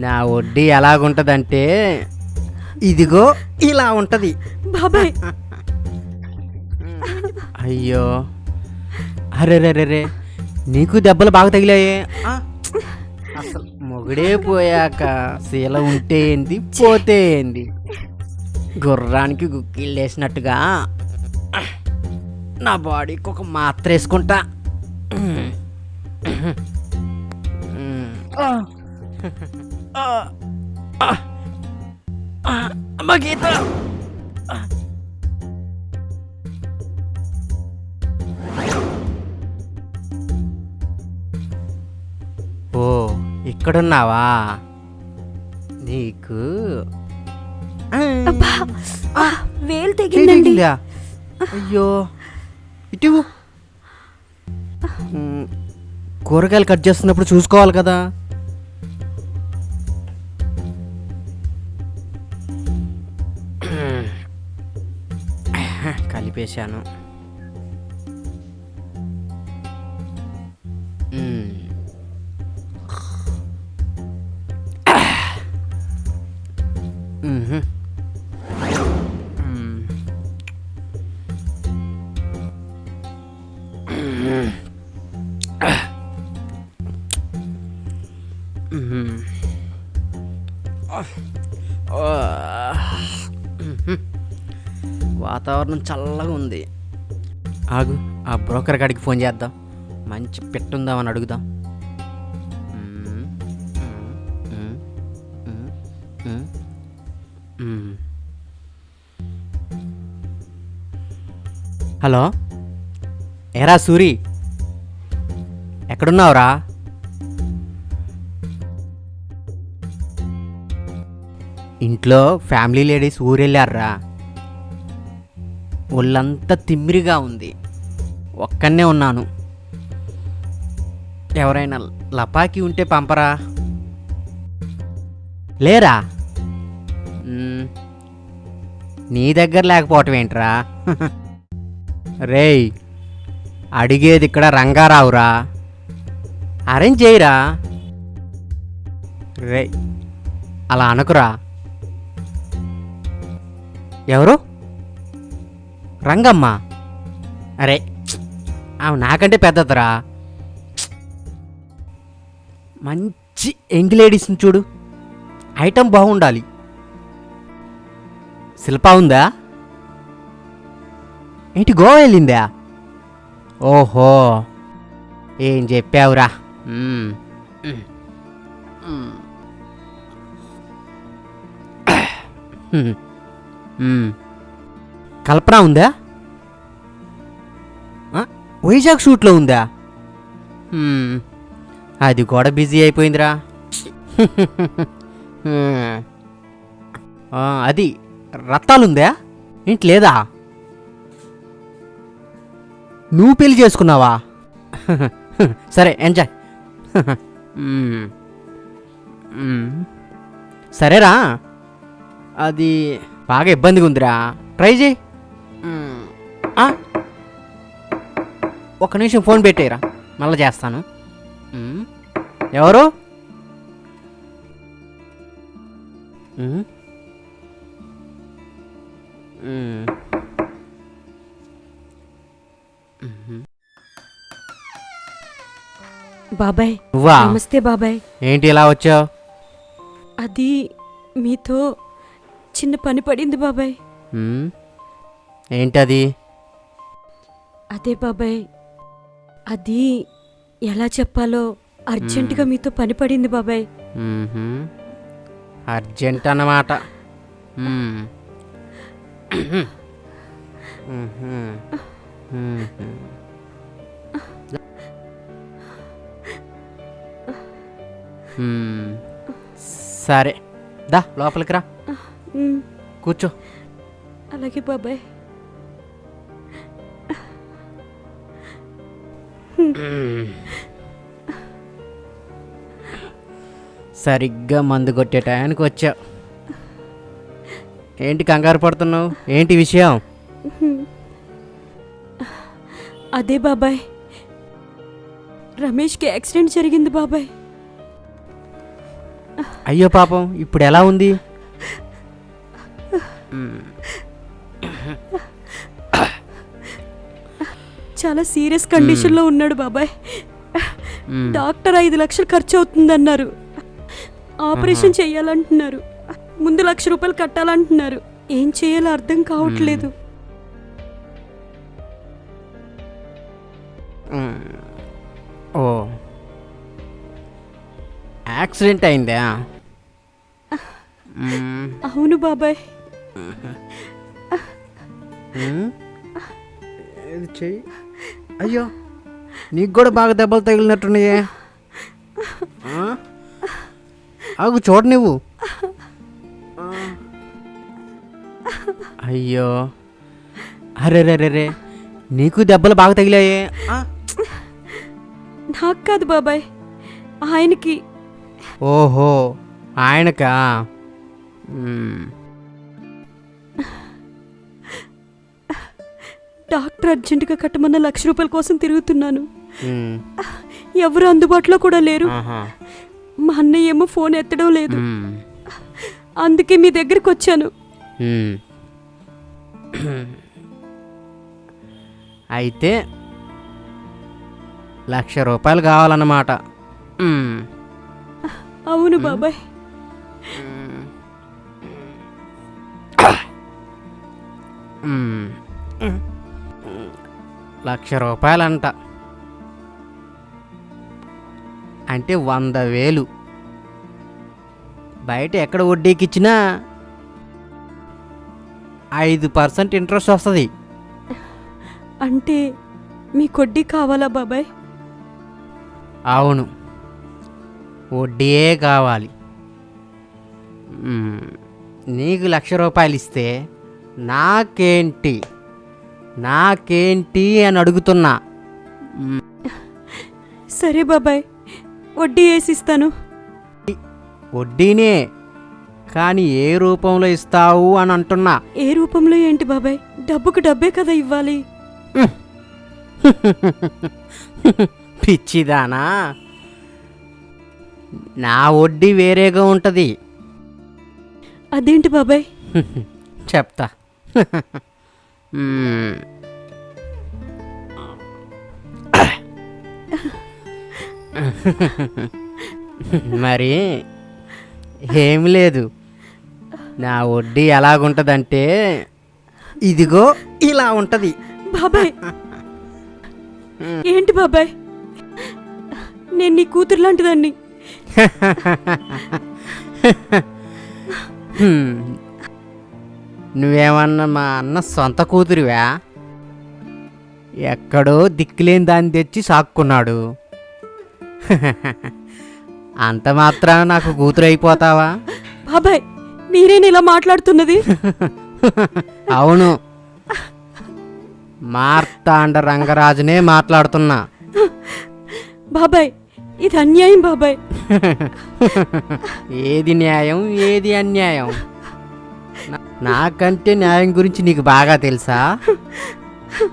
నా వడ్డీ ఎలాగుంటదంటే ఇదిగో ఇలా ఉంటది. బాబాయ్. అయ్యో. అరే రే రే నీకు దెబ్బలు బాగా తగిలాయే. అసలు మొగుడే పోయాక శీల ఉంటే ఏంది పోతే ఏంది? గుర్రానికి గుక్కిళ్ళు వేసినట్టుగా నా బాడీకి ఒక మాత్ర వేసుకుంటా. గీత ఓ ఇక్కడున్నావా? నీకు? ఆ, అబ్బా ఆ, వేలు తెగిందండి? అయ్యో ఇటు కూరగాయలు కట్ చేస్తున్నప్పుడు చూసుకోవాలి కదా. కలిపేశాను. ఆగు ఆ బ్రోకర్ గాడికి ఫోన్ చేద్దాం. మంచి పెట్టుందామని అడుగుదాం. హలో ఏరా సూరి? ఎక్కడున్నావురా? ఇంట్లో ఫ్యామిలీ లేడీస్ ఊరెళ్ళారా ఒళ్ళంతా తిమ్మిరిగా ఉంది. ఒక్కనే ఉన్నాను. ఎవరైనా లపాకి ఉంటే పంపరా? లేరా? నీ దగ్గర లేకపోవటం ఏంట్రా? రేయ్ అడిగేది ఇక్కడ రంగారావురా. అరేంజ్ చేయరా? రే అలా అనుకురా. ఎవరు? రంగమ్మ. అరే ఆమె నాకంటే పెద్దదిరా. మంచి యంగ్ లేడీస్ని చూడు. ఐటమ్ బాగుండాలి. శిల్ప ఉందా? ఏంటి గోవా వెళ్ళిందా? ఓహో ఏం చెప్పావురా. కల్పన ఉందా? వైజాగ్ షూట్లో ఉందా? అది కూడా బిజీ అయిపోయిందిరా. అది రత్తాలుందా? ఏంటి లేదా? నువ్వు పెళ్ళి చేసుకున్నావా? సరే ఎంజాయ్. సరేరా. అది బాగా ఇబ్బందిగా ఉందిరా ట్రై చేయి. ఆ? ఒక్క నిమిషం ఫోన్ పెట్టేయరా. మళ్ళీ చేస్తాను. ఎవరు. బాబాయ్ నువ్వా? నమస్తే బాబాయ్. ఏంటి ఇలా వచ్చావు? అది మీతో చిన్న పని పడింది బాబాయ్. ఏంటది? అదే బాబాయ్ అది ఎలా చెప్పాలో అర్జెంటుగా మీతో పని పడింది బాబాయ్. అర్జెంట్ అన్నమాట. సరే. దా లోపలికి రా. కూర్చో. అలాగే బాబాయ్. సరిగ్గా మందు కొట్టే టయానికి వచ్చావు ఏంటి కంగారు పడుతున్నావు? ఏంటి విషయం? అదే బాబాయ్. రమేష్కి యాక్సిడెంట్ జరిగింది బాబాయ్. అయ్యో పాపం ఇప్పుడు ఎలా ఉంది? చాలా సీరియస్ కండిషన్లో ఉన్నాడు బాబాయ్. మ్మ్. డాక్టర్ ఐదు లక్షలు ఖర్చు అవుతుందన్నారు ఆపరేషన్ చేయాలంటున్నారు. ముందు లక్ష రూపాయలు కట్టాలంటున్నారు. ఏం చేయాలో అర్థం కావట్లేదు. ఓ. యాక్సిడెంట్ అయిందా. అవును బాబాయ్. చెయ్యి. అయ్యో నీకు కూడా బాగా దెబ్బలు తగిలినట్టున్నాయే? ఆగు చూడ నువ్వు. అయ్యో అరే రే రే రే నీకు దెబ్బలు బాగా తగిలాయే? నాకు కాదు బాబాయ్ ఆయనకి ఓహో ఆయనకా డాక్టర్ అర్జెంటుగా కట్టమన్న లక్ష రూపాయల కోసం తిరుగుతున్నాను. ఎవరు అందుబాటులో కూడా లేరు. మా అన్నయ్య ఏమో ఫోన్ ఎత్తడం లేదు. అందుకే మీ దగ్గరికి వచ్చాను. అయితే లక్ష రూపాయలు కావాలన్నమాట. అవును బాబాయ్ మ్మ్. లక్ష రూపాయలంట. అంటే వంద వేలు. బయట ఎక్కడ వడ్డీకి ఇచ్చినా ఐదు పర్సెంట్ ఇంట్రెస్ట్ వస్తుంది. అంటే మీ కొడ్డీ కావాలా బాబాయ్? అవును. వడ్డీయే కావాలి. నీకు లక్ష రూపాయలు ఇస్తే నాకేంటి? నాకేంటి అని అడుగుతున్నా. సరే బాబాయ్ వడ్డీ వేసిస్తాను. వడ్డీనే కానీ ఏ రూపంలో ఇస్తావు అని అంటున్నా. ఏ రూపంలో ఏంటి బాబాయ్? డబ్బుకు డబ్బే కదా ఇవ్వాలి. పిచ్చిదానా. నా వడ్డీ వేరేగా ఉంటుంది. అదేంటి బాబాయ్? చెప్తా. మరి ఏం లేదు. నా వడ్డీ ఎలాగుంటుందంటే ఇదిగో ఇలా ఉంటుంది. బాబాయ్. ఏంటి బాబాయ్? నేను నీ కూతురు లాంటిదాన్ని. నువ్వేమన్నా మా అన్న సొంత కూతురివా? ఎక్కడో దిక్కులేని దాన్ని తెచ్చి సాక్కున్నాడు. అంత మాత్రాన నాకు కూతురు అయిపోతావా బాబాయ్ మీరేనా ఇలా మాట్లాడుతున్నది? అవును. మార్తాండ రంగరాజునే మాట్లాడుతున్నా. బాబాయ్ ఇది అన్యాయం బాబాయ్. ఏది న్యాయం ఏది అన్యాయం? నాకంటే న్యాయం గురించి నీకు బాగా తెలుసా?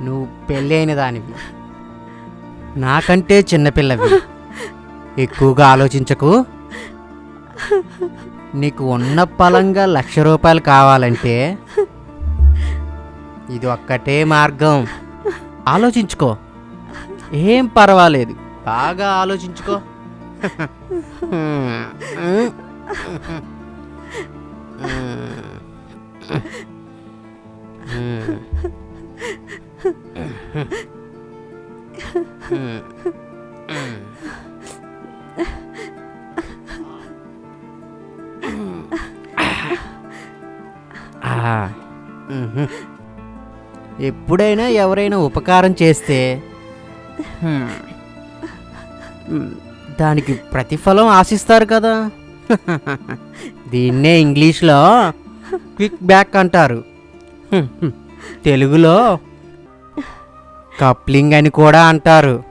నువ్వు పెళ్ళైన దానివి. నాకంటే చిన్నపిల్లవి ఎక్కువగా ఆలోచించకు. నీకు ఉన్న పలంగా లక్ష రూపాయలు కావాలంటే ఇది ఒక్కటే మార్గం. ఆలోచించుకో. ఏం పర్వాలేదు. బాగా ఆలోచించుకో. మ్హూ. ఎప్పుడైనా ఎవరైనా ఉపకారం చేస్తే దానికి ప్రతిఫలం ఆశిస్తారు కదా. దీన్నే ఇంగ్లీష్లో క్విక్ బ్యాక్ అంటారు. తెలుగులో కప్లింగ్ అని కూడా అంటారు.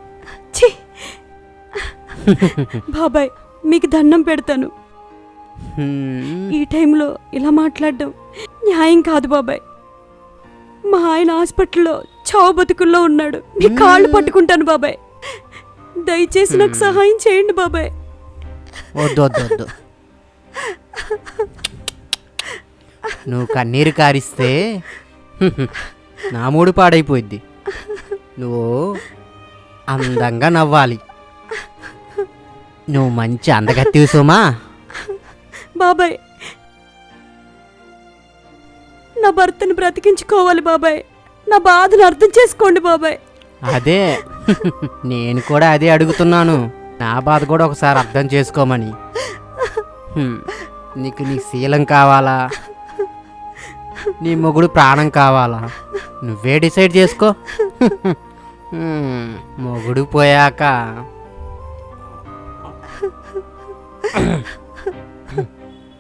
బాబాయ్ మీకు దండం పెడతాను. ఈ టైంలో ఇలా మాట్లాడడం న్యాయం కాదు బాబాయ్. మా ఆయన హాస్పిటల్లో చావు బతుకుల్లో ఉన్నాడు. మీ కాళ్ళు పట్టుకుంటాను బాబాయ్. దయచేసి నాకు సహాయం చేయండి బాబాయ్. వద్దు వద్దు వద్దు. నువ్వు కన్నీరు కారిస్తే నా మూడు పాడైపోయింది నువ్వు అందంగా నవ్వాలి. నువ్వు మంచి అందగత్తివి సుమా. బాబాయ్. నా భర్తను బ్రతికించుకోవాలి బాబాయ్. నా బాధను అర్థం చేసుకోండి బాబాయ్. అదే. నేను కూడా అదే అడుగుతున్నాను. నా బాధ కూడా ఒకసారి అర్థం చేసుకోమని. నీకు నీ శీలం కావాలా? నీ మొగుడు ప్రాణం కావాలా? నువ్వే డిసైడ్ చేసుకో. మొగుడు పోయాక.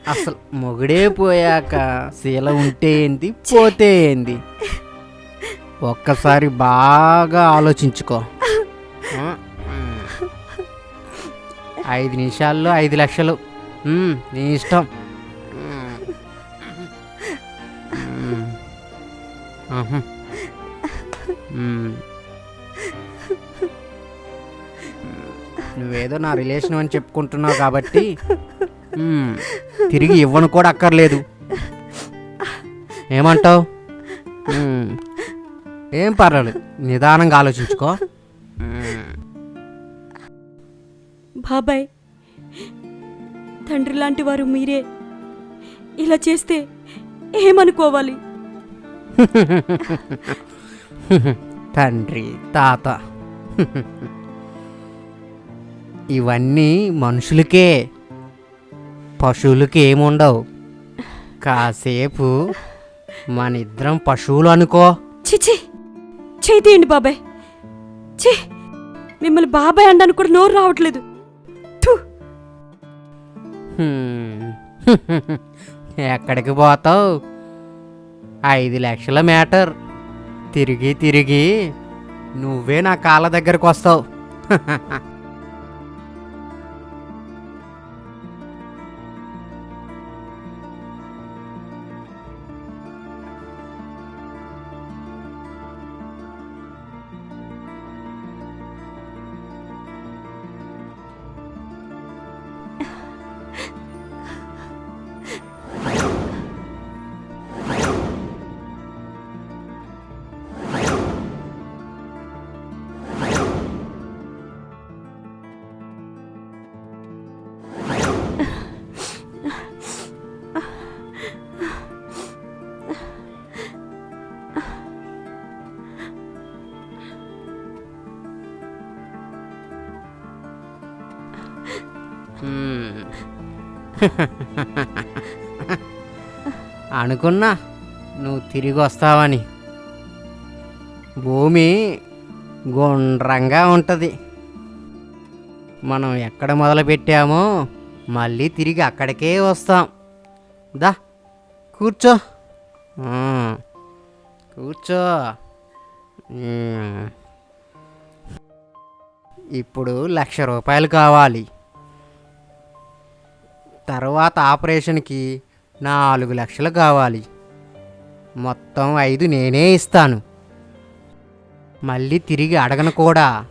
అసలు మొగుడే పోయాక శీల ఉంటే ఏంది పోతే ఏంది? ఒక్కసారి బాగా ఆలోచించుకో. ఐదు నిమిషాల్లో ఐదు లక్షలు. నీ ఇష్టం. నువ్వేదో నా రిలేషన్ అని చెప్పుకుంటున్నావు కాబట్టి తిరిగి ఇవ్వను కూడా అక్కర్లేదు. ఏమంటావు. ఏం పర్వాలేదు నిదానంగా ఆలోచించుకో. బాబాయ్ తండ్రి లాంటి వారు మీరే. ఇలా చేస్తే ఏమనుకోవాలి? తండ్రి తాత. ఇవన్నీ మనుషులకే పశువులకి ఏముండవు. కాసేపు మన ఇద్దరం పశువులు అనుకో. చిచి చేయి తీయండి బాబాయ్. ఛీ. మిమ్మల్ని బాబాయ్ అండానికి కూడా నోరు రావట్లేదు. ఎక్కడికి పోతావు? ఐదు లక్షల మ్యాటర్. తిరిగి తిరిగి నువ్వే నా కాళ్ళ దగ్గరకు వస్తావు. అనుకున్నా నువ్వు తిరిగి వస్తావని. భూమి గుండ్రంగా ఉంటుంది. మనం ఎక్కడ మొదలుపెట్టామో మళ్ళీ తిరిగి అక్కడికే వస్తాం. దా కూర్చో. కూర్చో. ఇప్పుడు లక్ష రూపాయలు కావాలి. తర్వాత ఆపరేషన్కి నాలుగు లక్షలు కావాలి. మొత్తం ఐదు నేనే ఇస్తాను. మళ్ళీ తిరిగి అడగను కూడా.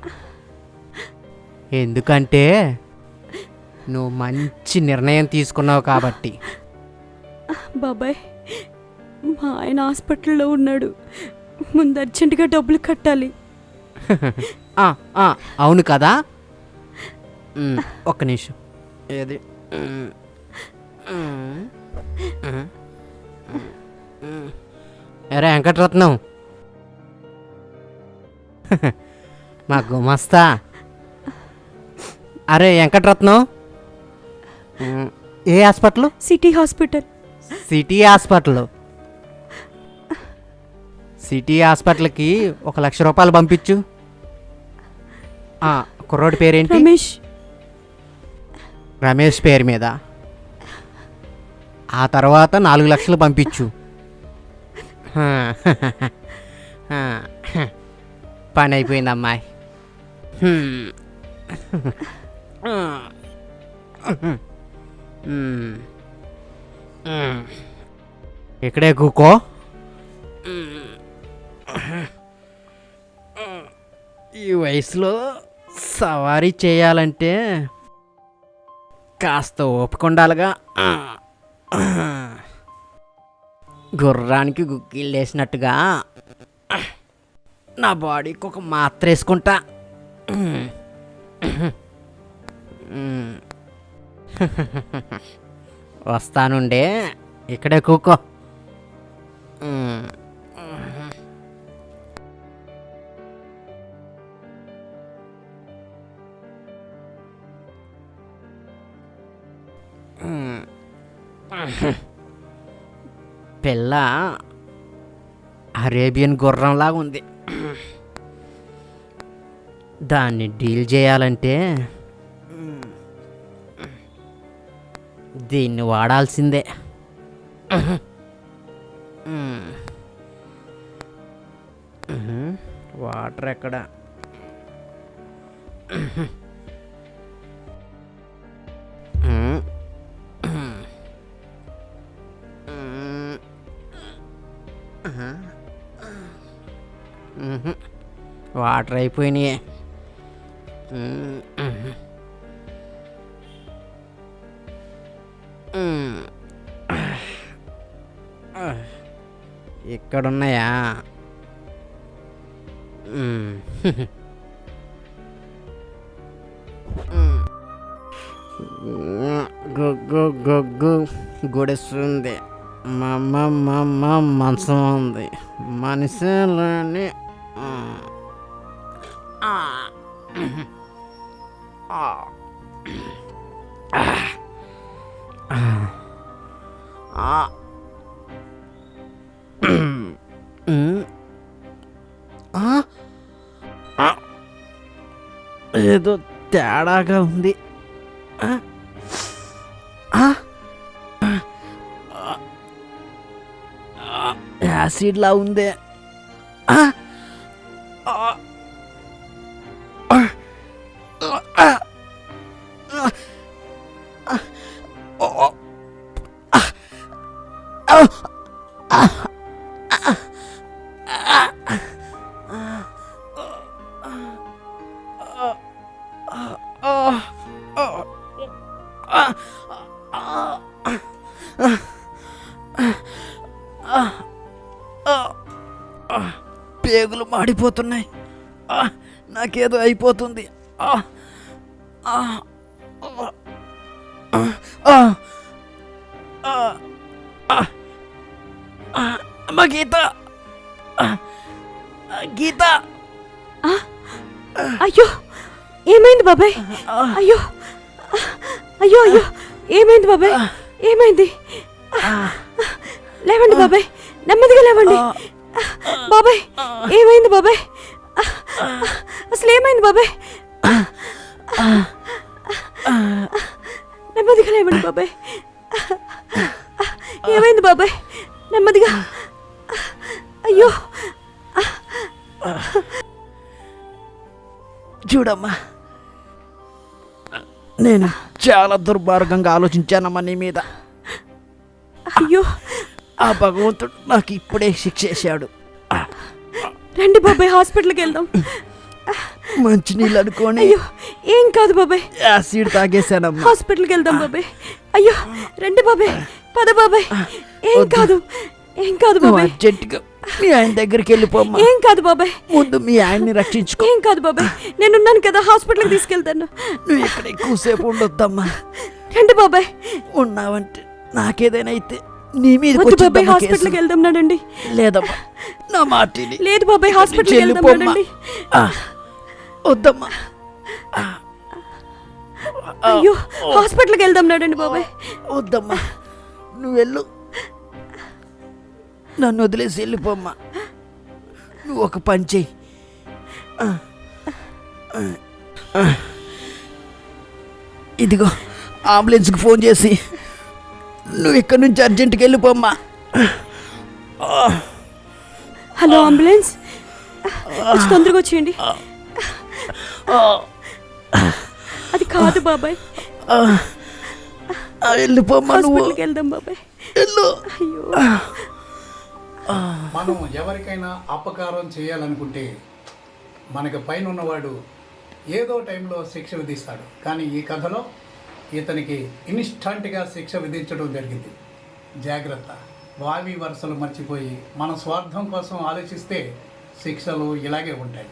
ఎందుకంటే నువ్వు మంచి నిర్ణయం తీసుకున్నావు కాబట్టి. బాబాయ్ మా ఆయన హాస్పిటల్లో ఉన్నాడు. ముందు అర్జెంటుగా డబ్బులు కట్టాలి. అవును కదా? ఒక్క నిమిషం. ఏది. ఎరా వెంకటరత్నం. మా గుమస్తా. అరే వెంకటరత్నం. ఏ hospital? City hospital. City hospital. City హాస్పిటల్కి ఒక లక్ష రూపాయలు పంపించు. కుర్రోడి పేరేంటి? రమేష్. రమేష్ పేరు మీద. ఆ తర్వాత నాలుగు లక్షలు పంపించు. పని అయిపోయింది అమ్మాయి ఇక్కడే కూకో. ఈ వయసులో సవారీ చేయాలంటే కాస్త ఓపిక ఉండాలిగా. గుర్రానికి గుగ్గిళ్ళు వేసినట్టుగా నా బాడీకి ఒక మాత్ర వేసుకుంటా. వస్తానుండే ఇక్కడే కూకో. పిల్ల అరేబియన్ గుర్రంలాగా ఉంది. దాన్ని డీల్ చేయాలంటే దీన్ని వాడాల్సిందే. వాటర్ ఎక్కడ? వాటర్ అయిపోయినాయి. ఇక్కడున్నాయా? గొగ్గు గొగ్గు గుడిస్తుంది మమ్మ మమ్మ మంచం ఉంది. మనిషిలోని ఏదో తేడాగా ఉంది. ఆ? ఆ? యాసిడ్లా ఉందే. మాడిపోతున్నాయి నాకేదో అయిపోతుంది. అమ్మ గీత. గీత. అయ్యో ఏమైంది బాబాయ్? అయ్యో అయ్యో అయ్యో ఏమైంది బాబాయ్? ఏమైంది? లేవండి బాబాయ్ నెమ్మదిగా లేవండి. బాబాయ్ ఏమైంది బాబాయ్? అసలు ఏమైంది బాబాయ్? నెమ్మదిగా లేవండి బాబాయ్. ఏమైంది బాబాయ్? నెమ్మదిగా. అయ్యో. చూడమ్మా. నేను చాలా దుర్మార్గంగా ఆలోచించానమ్మా నీ మీద. అయ్యో. ఆ భగవంతుడు నాకు ఇప్పుడే శిక్ష చేశాడు. రండి బాబాయ్ హాస్పిటల్కి వెళ్దాం. మంచినీళ్ళు అనుకొని అయ్యో ఏం కాదు బాబాయ్. యాసిడ్ తాగేశానమ్మా. హాస్పిటల్కి వెళ్దాం బాబాయ్. అయ్యో రండి బాబాయ్. పద బాబాయ్. ఏం. కాదు ఏం కాదు బాబాయ్. అర్జెంటుగా మీ ఆయన దగ్గరికి వెళ్ళిపోమ్మా. ఏం కాదు బాబాయ్. ముందు మీ ఆయన్ని రక్షించుకో. ఏం కాదు బాబాయ్. నేనున్నాను కదా హాస్పిటల్కి తీసుకెళ్తాను. నువ్వు ఇక్కడ ఎక్కువసేపు ఉండొద్దమ్మా. రండి బాబాయ్. ఉన్నావంటే నాకేదైనా అయితే నీ మీద వద్దు బాబాయ్ హాస్పిటల్కి వెళ్దాం నడండి లేదమ్మా నా మాటిని. లేదు బాబాయ్ హాస్పిటల్కి వెళ్దాం వెళ్ళిపోమ్మా. నడండి ఆ, వద్దమ్మా. అయ్యో హాస్పిటల్కి వెళ్దాం నడండి బాబాయ్ వద్దమ్మా. నువ్వు వెళ్ళు. నన్ను వదిలేసి వెళ్ళిపోమ్మా. నువ్వు ఒక పని చెయ్యి. ఇదిగో అంబులెన్స్కి ఫోన్ చేసి నువ్వు ఇక్కడి నుంచి అర్జెంటుకి వెళ్ళిపోమ్మా. Hello ambulance. కొంచెం తొందరగా వచ్చేయండి. అది కాదు బాబాయ్. వెళ్ళిపోమ్మా నువ్వు. హాస్పిటల్కి వెళ్దాం బాబాయ్. వెళ్ళు. అయ్యో. మనం ఎవరికైనా అపకారం చేయాలనుకుంటే మనకి పైన ఉన్నవాడు ఏదో టైంలో శిక్ష విధిస్తాడు. కానీ ఈ కథలో ఇతనికి ఇన్స్టంట్గా శిక్ష విధించడం జరిగింది. జాగ్రత్త. వావి వరుసలు మర్చిపోయి మన స్వార్థం కోసం ఆలోచిస్తే శిక్షలు ఇలాగే ఉంటాయి.